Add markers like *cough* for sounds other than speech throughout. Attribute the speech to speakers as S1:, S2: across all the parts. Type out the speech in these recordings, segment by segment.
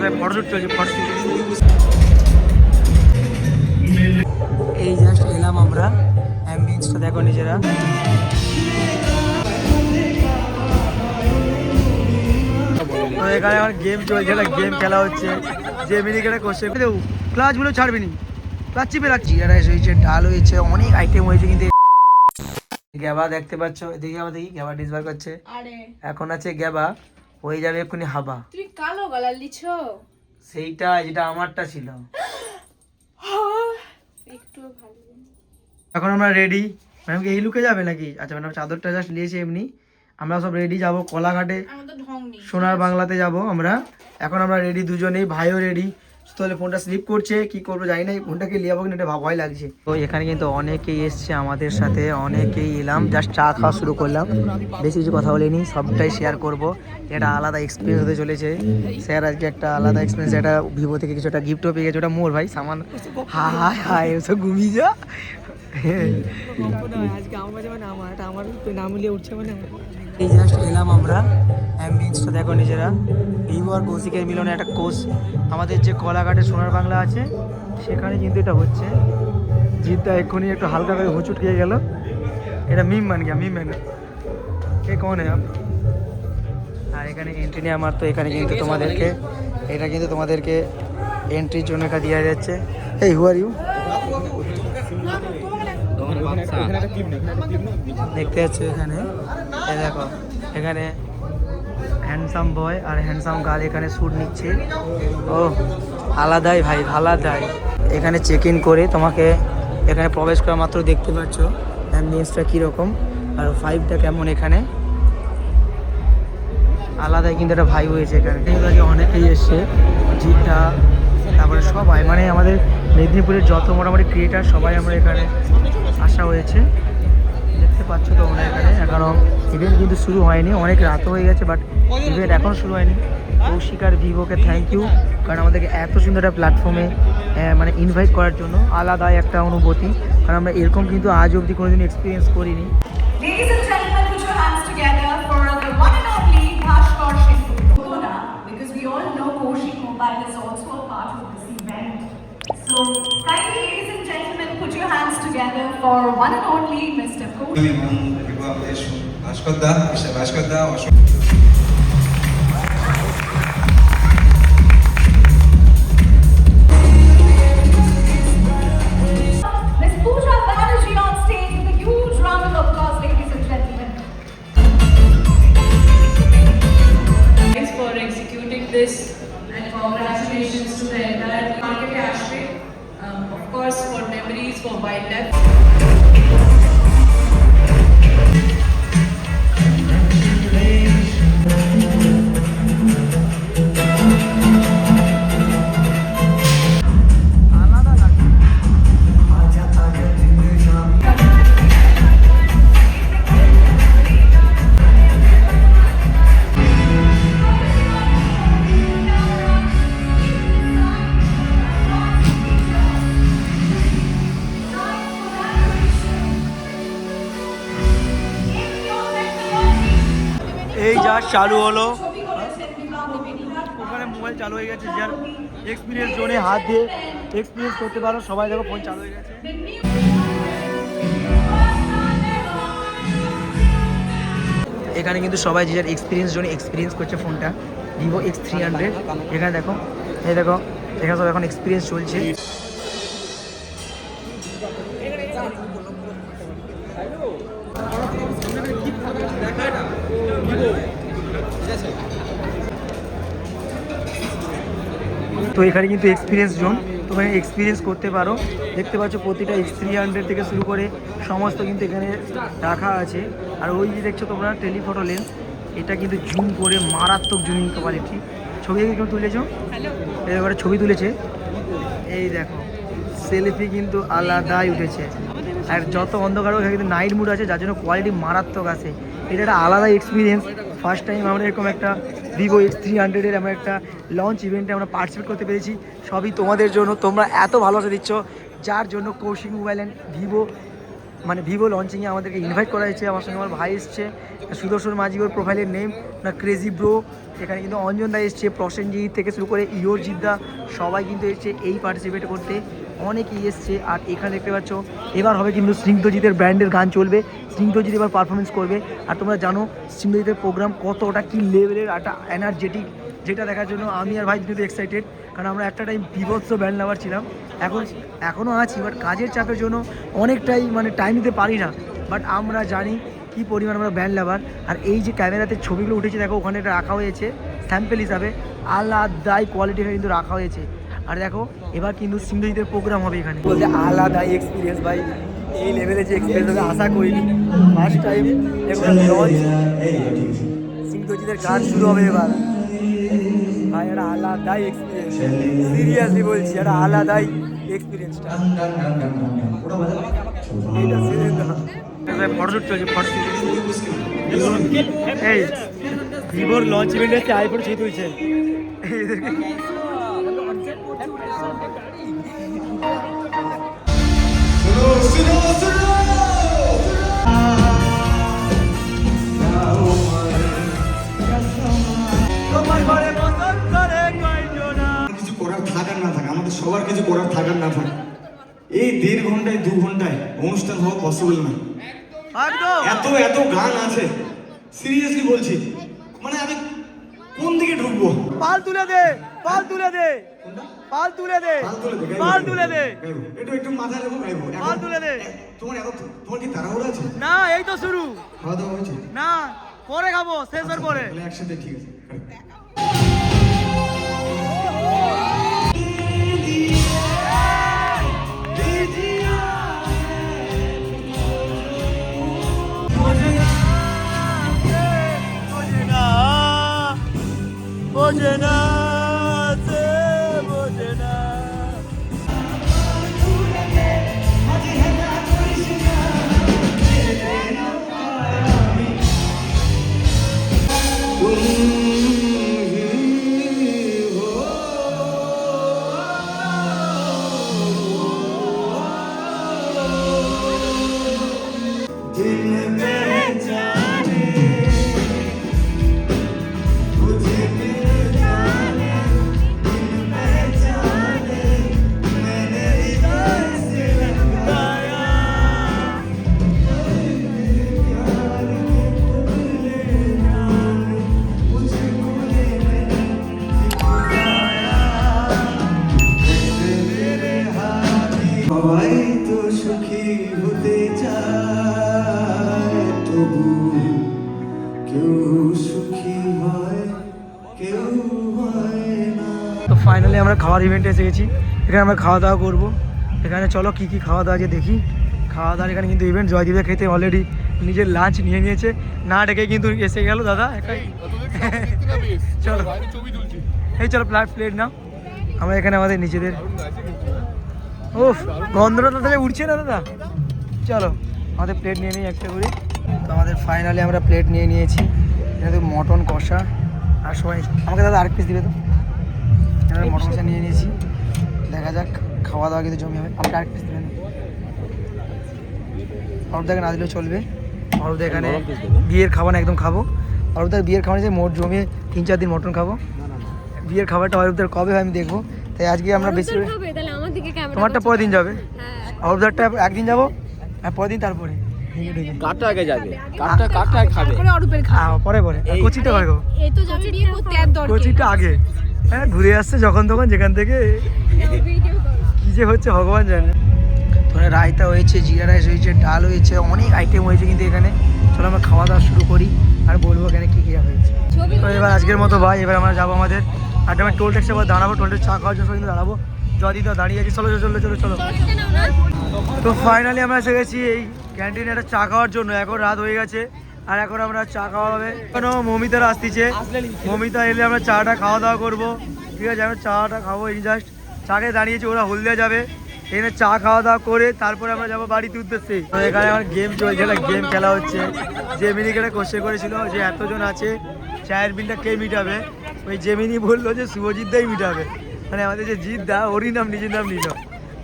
S1: চলছে এই জাস্ট এলাম আমরা অ্যাম্বিয়েন্সটা দেখো নিজেরা। তো এখানে আমার গেম চলছে না গেম খেলা হচ্ছে। যে মিনিকেটে কোশ্চেন দেবো ক্লাচগুলো ছাড়বি নি। ক্লাচ চিপে রাখছি। রাইস হয়েছে ডাল হয়েছে অনেক আইটেম হয়েছে কিন্তু গ্যাবা দেখতে পাচ্ছ দেখি আবার দেখি গ্যাবা ডিসবার করছে। এখন আছে গ্যাবা। হয়ে যাবে এক্ষুনি হাবা।
S2: তুমি কালো গলা লিছো।
S1: সেইটা যেটা আমারটা ছিল। *gasps*
S2: একটু ভালো
S1: এখন আমরা রেডি ম্যাম কি এই লুকে যাবে নাকি? আচ্ছা ম্যাডাম চাদরটা জাস্ট নিয়েছি এমনি। আমরা সব রেডি যাব কলাঘাটে। সোনার বাংলাতে যাব আমরা। এখন আমরা রেডি দুজনেই ভাইও রেডি তাহলে ফোনটা স্লিপ করছে কি করব জানি না এই ফোনটাকে নিয়ে যাব কিন্তু এটা ভয় লাগছে। তো এখানে কিন্তু অনেকেই এসছে আমাদের সাথে অনেকেই এলাম জাস্ট চা খাওয়া শুরু করলাম। বেশি কিছু কথা বলিনি সবটাই শেয়ার করব। এটা আলাদা এক্সপিরিয়েন্স হতে চলেছে। স্যার আজকে একটা আলাদা এক্সপিরিয়েন্স একটা ভিভো থেকে কিছু একটা গিফটও পেয়ে গেছে ওটা মোর ভাই সামান হাই হাই হাই এসব ঘুমিয়ে যা। আজকে আমার মানে আমার এটা আমার নাম লিয়ে উঠছে মানে। এই জাস্ট এলাম আমরা অ্যাম্বিয়েন্সটা দেখো নিজেরা। ভিভো আর কৌশিকের মিলনে একটা কোর্স আমাদের যে কলাঘাটে সোনার বাংলা আছে সেখানে কিন্তু এটা হচ্ছে। জিতটা এক্ষুনি একটু হালকা করে হুচুট খেয়ে গেল। এটা মিম মান গিয়া মিম ম্যান কে কন আর এখানে এন্ট্রি নিয়ে আমার তো এখানে কিন্তু তোমাদেরকে এটা কিন্তু তোমাদেরকে এন্ট্রির জন্য এটা দেওয়া যাচ্ছে। এই হু আর ইউ দেখতে পাচ্ছ এখানে। এই দেখো, এখানে হ্যান্ডসাম বয় আর হ্যান্ডসাম গার্ল এখানে শ্যুট নিচ্ছে। ও আলাদাই ভাই, আলাদাই। এখানে চেক ইন করে তোমাকে এখানে প্রবেশ করা মাত্র দেখতে পাচ্ছ অ্যাম্বিয়েন্সটা কীরকম, আর ফাইভটা কেমন এখানে। আলাদাই কিন্তু একটা ভাই হয়েছে এখানে। আজকে অনেকেই এসছে জিতা তারপরে সবাই মানে আমাদের মেদিনীপুরের যত মোটামুটি ক্রিয়েটার সবাই আমরা এখানে আসা হয়েছে। দেখতে পাচ্ছ তো আমরা এখানে। কেন ইভেন্ট কিন্তু শুরু হয়নি অনেক রাত হয়ে গেছে বাট ইভেন্ট এখনও শুরু হয়নি। কৌশিক আর ভিভোকে থ্যাংক ইউ কারণ আমাদেরকে এত সুন্দর একটা প্ল্যাটফর্মে মানে ইনভাইট করার জন্য আলাদাই একটা অনুভূতি। কারণ আমরা এরকম কিন্তু আজ অবধি কোনোদিন এক্সপিরিয়েন্স করিনি।
S3: Kindly, ladies and gentlemen, put your hands together for one and only Mr.
S4: Koshi. Acho que eu dá, acho que eu dá, acho que
S1: eu dá. এই যা চালু হলো। ওখানে মোবাইল চালু হয়ে গেছে, যার এক্সপিরিয়েন্স জোনে হাত দিয়ে এক্সপিরিয়েন্স করতে পারো। সবাই দেখো ফোন চালু হয়ে গেছে। এখানে কিন্তু সবাই যে যার এক্সপিরিয়েন্স জন্য এক্সপিরিয়েন্স করছে ফোনটা ভিভো এক্স থ্রি হান্ড্রেড এখানে দেখো, এই দেখো, এখানে সব এখন এক্সপিরিয়েন্স চলছে। তো এখানে কিন্তু এক্সপিরিয়েন্স জোন তো এখানে এক্সপিরিয়েন্স করতে পারো। দেখতে পাচ্ছ প্রতিটা এক্স থ্রি হান্ড্রেড থেকে শুরু করে সমস্ত কিন্তু এখানে রাখা আছে। আর ওই যে দেখছ তোমরা টেলিফটো লেন্স এটা কিন্তু জুম করে মারাত্মক জুমিং কোয়ালিটি ছবি কেউ তুলেছো? এবারে ছবি তুলেছে? এই দেখো সেলফি কিন্তু আলাদাই উঠেছে। আর যত অন্ধকার কিন্তু নাইট মুড আছে যার জন্য কোয়ালিটি মারাত্মক আছে। এটা একটা আলাদা এক্সপিরিয়েন্স ফার্স্ট টাইম আমরা এরকম একটা ভিভো এক্স থ্রি হান্ড্রেডের আমরা একটা লঞ্চ ইভেন্টে আমরা পার্টিসিপেট করতে পেরেছি। সবই তোমাদের জন্য, তোমরা এত ভালোবাসা দিচ্ছ, যার জন্য কৌশিক মোবাইল অ্যান্ড ভিভো মানে ভিভো লঞ্চিংয়ে আমাদেরকে ইনভাইট করা হয়েছে। আমার সঙ্গে আমার ভাই এসছে, সুদর্শন মাঝি ওর প্রোফাইলের নেম না ক্রেজি ব্রো এখানে কিন্তু অঞ্জন দা এসছে, প্রসেনজিৎ থেকে শুরু করে ইয়োর জিদ্দা সবাই কিন্তু এসছে এই পার্টিসিপেট করতে। অনেকেই এসছে আর এখানে দেখতে পাচ্ছ, এবার হবে কিন্তু স্নিগ্ধজিতের ব্র্যান্ডের গান চলবে। স্নিগ্ধজিৎ এবার পারফরমেন্স করবে। আর তোমরা জানো, স্নিগ্ধজিতের প্রোগ্রাম কতটা কী লেভেলের একটা এনার্জেটিক যেটা দেখার জন্য আমি আর ভাই কিন্তু এক্সাইটেড কারণ আমরা একটা টাইম বিভৎস ব্যান্ড লাভার ছিলাম। এখন এখনও আছি বাট কাজের চাপের জন্য অনেকটাই মানে টাইম দিতে পারি না। বাট আমরা জানি কী পরিমাণ আমরা ব্যান্ড লাভার আর এই যে ক্যামেরাতে ছবিগুলো উঠেছে, দেখো ওখানে এটা রাখা হয়েছে। স্যাম্পেল হিসাবে আলাদাই কোয়ালিটি কিন্তু রাখা হয়েছে। আর দেখো এবার কিন্তু সিন্ধুজিতের প্রোগ্রাম হবে এখানে। বলতে আলাদাই এক্সপিরিয়েন্স ভাই এই লেভেলে যে এক্সপিরিয়েন্স হবে আশা করিনি। ফার্স্ট টাইম লঞ্চ সিন্ধুজিতের গান শুরু হবে এবার। ভাই একটা আলাদাই এক্সপিরিয়েন্স সিরিয়াসলি বলছি একটা আলাদাই এক্সপিরিয়েন্সটা ফটোশুট চলছে ফটোশুট এই ভিভোর লঞ্চ ইভেন্ট হচ্ছে আইফোন ছবি তুলছে। *laughs*
S5: কিছু করার থাকার না থাকে আমাদের সবার কিছু করার থাকার না থাকে। এই দেড় ঘন্টায় দু ঘন্টায় অনুষ্ঠান হওয়া পসিবল না। এত এত গান আছে। সিরিয়াসলি বলছি মানে আমি কোন দিকে ঢুকবো?
S1: পাল তুলে দে। পাল তুলে দে। পাল তুলে দে।
S5: পাল তুলে দে, গাইবো।
S1: পাল তুলে
S5: একটু একটু মাথা রেখো গাইবো
S1: পাল তুলে দে।
S5: তোমার এত তোমার কি তাড়াহুড়ো আছে?
S1: না এই তো শুরু।
S5: খাওয়া দাওয়া হয়েছে?
S1: না পরে খাব শেষ হওয়ার পরে।
S5: একসাথে ঠিক আছে।
S1: আমরা খাওয়ার ইভেন্টে এসে গেছি এখানে আমরা খাওয়া দাওয়া করব। এখানে চলো কী কী খাওয়া দাওয়া আছে দেখি। খাওয়া দাওয়ার এখানে কিন্তু ইভেন্ট জয়দীপে খেতে অলরেডি নিজের লাঞ্চ নিয়ে নিয়েছে। না ডেকে কিন্তু এসে গেল দাদা চলো এই চলো প্লেট প্লেট নাও। আমরা এখানে আমাদের নিজেদের ওফ গন্ধটা তো উঠছে না দাদা। চলো আমাদের প্লেট নিয়ে নিই একটা করে। তো আমাদের ফাইনালি আমরা প্লেট নিয়ে নিয়েছি। এখানে তো মটন কষা। আর সবাই আমাকে দাদা আর পিস দিবে তো। মটন কষা নিয়ে নিয়েছি। দেখা যাক খাওয়া দাওয়া কিন্তু জমি হবে আমাকে আরেক পিস দিবেন অরূপদাকে না দিলেও চলবে। অরূপদা এখানে বিয়ের খাবার না একদম খাব। অরূপদার বিয়ের খাবার যে মোট জমিয়ে তিন চার দিন মটন খাব। বিয়ের খাবারটা অরূপদার কবে হয় আমি দেখব। তাই আজকে আমরা বেশি করে
S6: হবে তাহলে আমার দিকে ক্যামেরা
S1: তোমারটা পরের দিন যাবে।
S6: হ্যাঁ।
S1: অরূপদারটা একদিন যাব আর পরের দিন তারপরে। ঢেকে।
S7: আগে যাবে। খাবে।
S1: পরে পরে কচিটা আগে। হ্যাঁ ঘুরে আসছে যখন তখন যেখান থেকে। কি যে হচ্ছে, ভগবান জানে। তোরা রায়তা হয়েছে, জিরা রাইস হয়েছে, ডাল হয়েছে, অনেক আইটেম হয়েছে কিন্তু এখানে। চলো আমরা খাওয়া দাওয়া শুরু করি আর বলব এখানে কী কী হয়েছে। তো এবার আজকের মতো ভাই, এবার আমরা যাব আমাদের। আর আমি টোল ট্যাক্সে আবার দাঁড়াবো, টোল ট্যাক্স চা খাওয়ার জন্য কিন্তু দাঁড়াবো। যদি তো দাঁড়িয়ে আছি, চলো চলো চলো চলো তো ফাইনালি আমরা এসে গেছি এই ক্যান্টিনে একটা চা খাওয়ার জন্য, এখন রাত হয়ে গেছে। আর এখন আমরা চা খাওয়া হবে। এখনও মমিতারা আসতেছে। মমিতা এলে আমরা চাটা খাওয়া দাওয়া করব। ঠিক আছে, আমরা চাটা খাব এই জাস্ট চাকে দাঁড়িয়েছি, ওরা হলদিয়া যাবে। এখানে চা খাওয়া দাওয়া করে তারপরে আমরা যাব বাড়িতে উদ্দেশ্যে। এখানে আমার গেম চলছে গেম খেলা হচ্ছে। জেমিনিকে একটা কোশ্চেন করেছিল, যে এতজন আছে, চায়ের বিলটা কে মিটাবে? ওই জেমিনি বলল যে শুভজিৎ দাই মিটাবে। মানে আমাদের যে জিৎ দা, ওরই নাম, নিজের নাম নিল।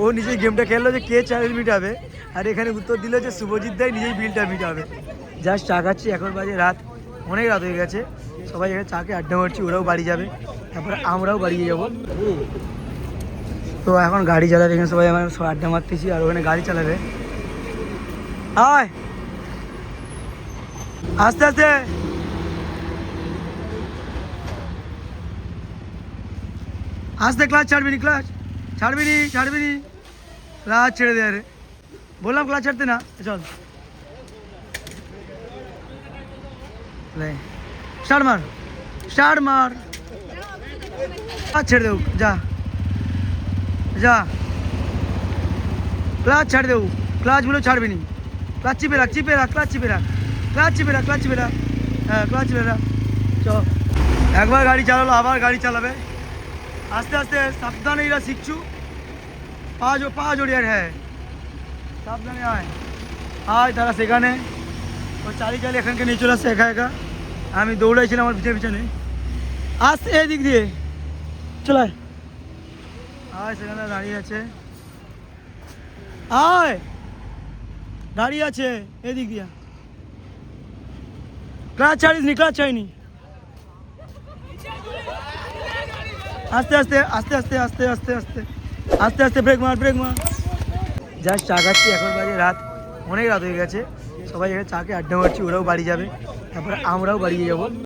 S1: ও নিজেই গেমটা খেললো যে কে চায়ের মিটাবে? আর এখানে উত্তর দিল যে শুভজিৎ দাই নিজেই বিলটা মিটাবে। জাস্ট চা খাচ্ছি, এখন বাজে রাত, অনেক রাত হয়ে গেছে। সবাই এখানে চাকে আড্ডা মারছি, ওরাও বাড়ি যাবে। তারপরে আমরাও বাড়ি যাব। তো এখন গাড়ি চালাবে এখানে সবাই আমার সব আড্ডা মারতেছি, আর ওখানে গাড়ি চালাবে। আয়! আস্তে আস্তে! আস্তে ক্লাচ ছাড়বি নি ক্লাচ ছাড়বি নি ছাড়বি নি। ক্লাচ ছেড়ে দে, আরে। বললাম ক্লাচ ছাড়তে না এ চল স্টার্ট মার স্টার্ট মার। ক্লাচ ছেড়ে দেও যা যা। ক্লাচ ছাড় দেও ক্লাচগুলো ছাড়বি নি। ক্লাচ চিপে রাখ চিপে রাখ, ক্লাচ চিপে রাখ, ক্লাচ চিপে রাখ, ক্লাচ চিপে রাখ। হ্যাঁ ক্লাচ চিপে রাখ। চ। একবার গাড়ি চালালো, আবার গাড়ি চালাবে। আস্তে আস্তে, সাবধানে এরা শিখছু। পা পা জড়িয়ার হ্যাঁ। সাবধানে আয়। আয় তারা সেখানে। ও চালি চালি এখানকে নিয়ে চলে আসছে একা একা। আমি দৌড়াইছিলাম আমার পিছনে পিছনে। আসতে এই দিক দিয়ে। চলায় আয়। সেখানে দাঁড়িয়ে আছে। আয়। দাঁড়িয়ে আছে এদিক দিয়া। ক্লাচ ছাড়িস নি ক্লাচ ছাড়িনি। আস্তে আস্তে আস্তে আস্তে আস্তে আস্তে আস্তে। আস্তে আস্তে ব্রেক মার ব্রেক মার। জাস্ট চা খাচ্ছি এখন বাজে রাত, অনেক রাত হয়ে গেছে। সবাই এখানে চাকে আড্ডা মারছি ওরাও বাড়ি যাবে তারপরে আমরাও বাড়ি যাব